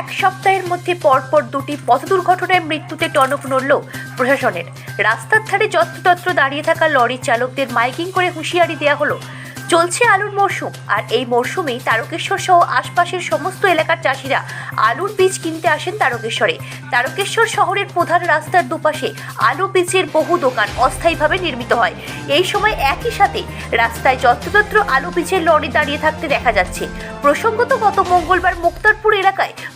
এক সপ্তাহের মধ্যে পরপর দুটি পথ দুর্ঘটনায় মৃত্যুতে টনক নড়ল প্রশাসনের। রাস্তার ধারে যত্রতত্র দাঁড়িয়ে থাকা লরির চালকদের মাইকিং করে হুঁশিয়ারি দেওয়া হলো। চলছে আলুর মরশুম, আর এই মরশুমেই তারকেশ্বর সহ আশপাশের সমস্ত এলাকার চাষিরা আলুর বীজ কিনতে আসেন তারকেশ্বরে। তারকেশ্বর শহরের প্রধান রাস্তার দুপাশে আলু বীজের বহু দোকান অস্থায়ীভাবে নির্মিত হয়। এই সময় একই সাথে রাস্তায় যত্রতত্র আলু বীজের লরি দাঁড়িয়ে থাকতে দেখা যাচ্ছে। প্রসঙ্গত গত মঙ্গলবার মুক্তারপুর এলাকায়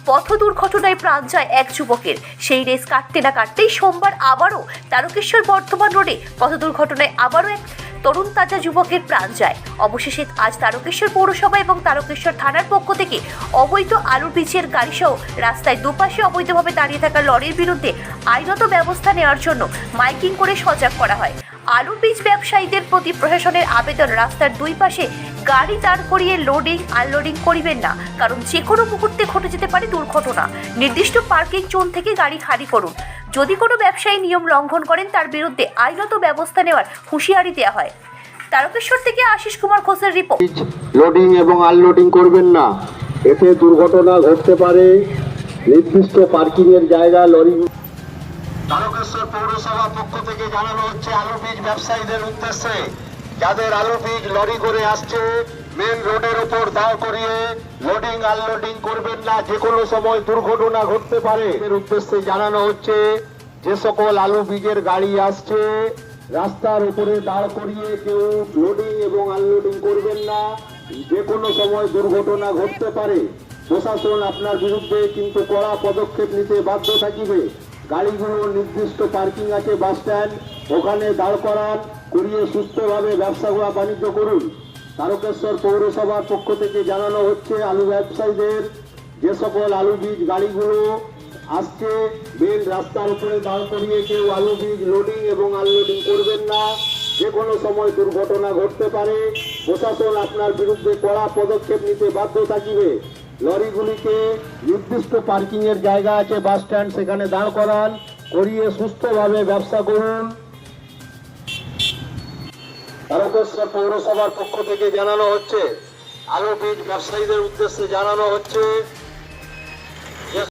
পথ দুর্ঘটনায় প্রাণ যায় এক যুবকের। সেই রেস কাটতে না কাটতেই সোমবার আবারও তারকেশ্বর বর্ধমান রোডে পথ দুর্ঘটনায় আবারও এক তরুণ তাজা যুবকের প্রাণ যায়। অবশেষে আজ তারকেশ্বর পৌরসভা এবং তারকেশ্বর থানার পক্ষ থেকে অবৈধ আলুর বীজের গাড়িসহ রাস্তায় দুপাশে অবৈধভাবে দাঁড়িয়ে থাকা লরির বিরুদ্ধে আইনত ব্যবস্থা নেওয়ার জন্য মাইকিং করে সজাগ করা হয়। আলুর বীজ ব্যবসায়ীদের প্রতি প্রশাসনের আবেদন। রাস্তার দুই পাশে গাড়ি দাঁড় করিয়ে লোডিং আনলোডিং করিবেন না। কারণ যে কোনো মুহূর্তে ঘটে যেতে পারে দুর্ঘটনা। নির্দিষ্ট পার্কিং জোন থেকে গাড়ি খালি করুন। যদি কোনো ব্যবসায়ী নিয়ম লঙ্ঘন করেন, তার বিরুদ্ধে আইনত ব্যবস্থা নেওয়ার হুঁশিয়ারি দেওয়া হয়। তারকেশ্বর থেকে আশিস কুমার ঘোষের রিপোর্ট লোডিং এবং আনলোডিং করবেন না। এতে দুর্ঘটনা ঘটতে পারে। নির্দিষ্ট পার্কিংয়ের জায়গা লরি তারকেশ্বর পৌরসভা পক্ষ থেকে জানানো হচ্ছে আলু বীজ ব্যবসায়ীদের উদ্দেশ্যে, যাদের আলু বীজ লরি করে আসছে মেন রোডের উপর দাঁড় করিয়ে লোডিং আনলোডিং করবেন না যে কোনো সময় দুর্ঘটনা ঘটতে পারে। এর উদ্দেশ্যে জানানো হচ্ছে, যে সকল আলু বীজের গাড়ি আসছে, রাস্তার উপরে দাঁড় করিয়ে কেউ লোডিং এবং আনলোডিং করবেন না যে কোনো সময় দুর্ঘটনা ঘটতে পারে। প্রশাসন আপনার বিরুদ্ধে কিন্তু কড়া পদক্ষেপ নিতে বাধ্য থাকিবে। গাড়িগুলো নির্দিষ্ট পার্কিং আছে বাস স্ট্যান্ড। ওখানে দাঁড় করান করিয়ে সুস্থভাবে ব্যবসা বাণিজ্য করুন। তারকেশ্বর পৌরসভার পক্ষ থেকে জানানো হচ্ছে আলু ব্যবসায়ীদের যে সকল আলু বীজ, গাড়িগুলো আসছে মেন রাস্তার উপরে দাঁড় করিয়ে কেউ আলু বীজ লোডিং এবং আনলোডিং করবেন না। যে কোনো সময় দুর্ঘটনা ঘটতে পারে। প্রশাসন আপনার বিরুদ্ধে কড়া পদক্ষেপ নিতে বাধ্য থাকিবে। লরিগুলিকে নির্দিষ্ট পার্কিং এর জায়গা আছে, বাস স্ট্যান্ড, সেখানে দাঁড় করান, করিয়ে সুস্থভাবে ব্যবসা করুন। তারকেশ্বর পৌরসভার পক্ষ থেকে জানানো হচ্ছে আলু বীজ ব্যবসায়ীদের উদ্দেশ্যে জানানো হচ্ছে